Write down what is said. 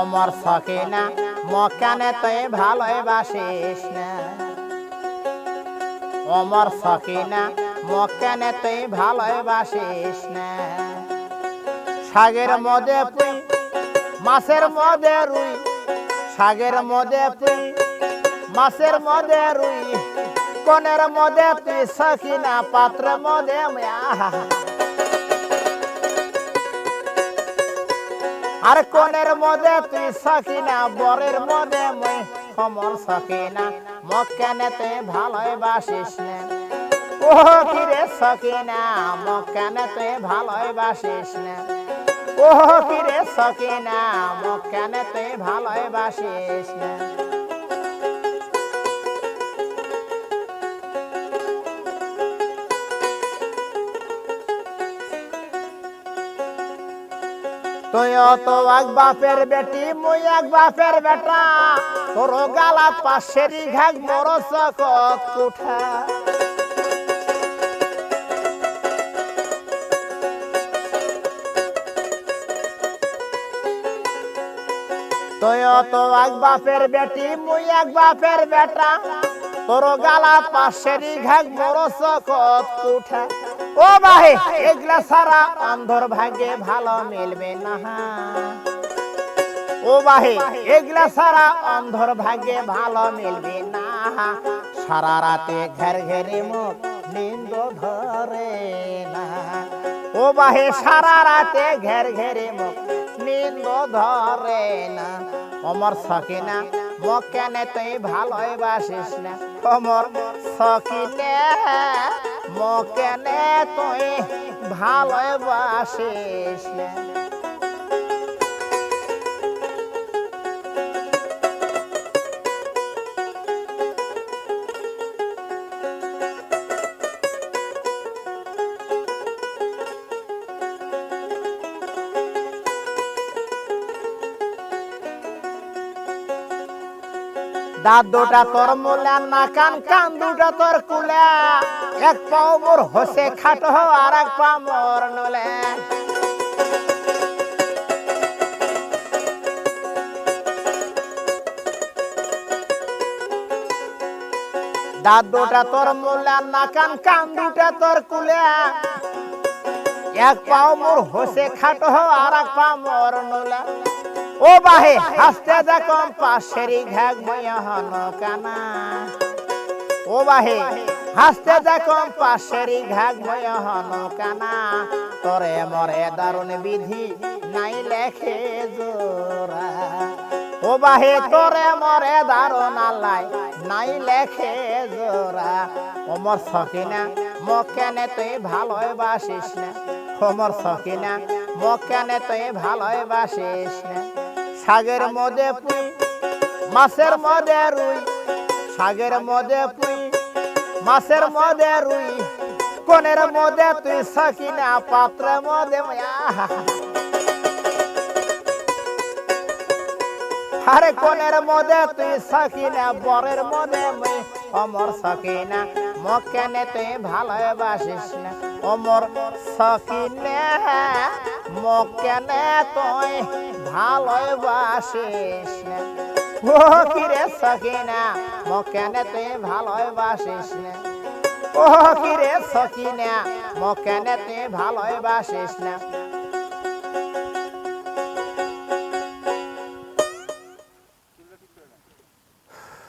অমর সকিনা মকানে তুই ভালোবাসিস না। অমর সকিনা মকানে তুই ভালোবাসিস না। শাগের মধ্যে পুই, মাছের মধ্যে রুই, শাগের মধ্যে পুই, মাছের মধ্যে রুই, কনের মধ্যে তুই সখিনা পাত্র মধ্যে আহা। আর কনের মধ্যে তুই সখিনা বরের মধ্যে মই সমর সখিনা মক্কানে তুই ভালোবাসিস না। ও কিরে সখিনা মক্কানে তুই ভালোবাসিস না। ও কিরে সখিনা মক্কানে তুই ভালোবাসিস না। তুই তো এক বাপের বেটি, মুই এক বাপের বেটা। তোর গালা পাশেরই ঘাগ মোর চকত কুঠা। তুই তো এক বাপের বেটি, মুই এক বাপের বেটা। তোর গালা পাশেরই ঘাগ মোর চকত কুঠা ও বাহে, এগুলা সারা অন্ধর ভাগ্যে ভালো মিলবে না। ও বাহে, এগুলা সারা অন্ধর ভাগ্যে ভালো মিলবে না। সারা রাতে ঘের ঘেরে মুখ নিন্দ ধরে না। ও বাহে, সারা রাতে ঘের ঘেরে মুখ নিন্দ ধরে না। অমর সকিনা মকেনে তুই ভালোবাসিস না। অমর সকিনে মকেনে তুই ভালোবাসিস না। দাঁত দুটা তোর মুলা না কান কান দুটা তোর কুলা। এক পাও মোর হসে খাটো আর এক পা মোর নলে। দাঁত দুটা তোর না কান কান দুটা তোর কুলা। এক পাও মোর হসে খাটো আর এক পা মোর নোলা। ও বাহে, হাসতে দেখম পাশেরই ঘাগ বয়হন কানা। ও বাহে, হাসতে দেখম পাশেরই ঘাগ বয়হন কানা। তরে মরে দারুণ বিধি নাই লেখে জোরা ও বাহে, তোরে মরে দারুণ আল্লাহ নাই লেখে জোরা ওমর সকিনা মকেনে তুই ভালোবাসিস না। ওমর সকিনা মকেনে তুই ভালোবাসিস না। সাগের মধ্যে পুই, মাছের মধ্যে রুই। সাগের মধ্যে পুই, মাছের মধ্যে রুই। কোনের মধ্যে তুই সকিনা পাত্র মধ্যে আরে কোনের মধ্যে তুই সকিনা, বরের মধ্যে অমর সকিনা মকেনে তুই ভালোবাসিস না। অমর সকিনে মকেনে তুই ভালোবাসিস না। ও কিরে সকিনা মকেনে তুই ভালোবাসিস না। ও কিরে সকিনা মকেনে তুই ভালোবাসিস না।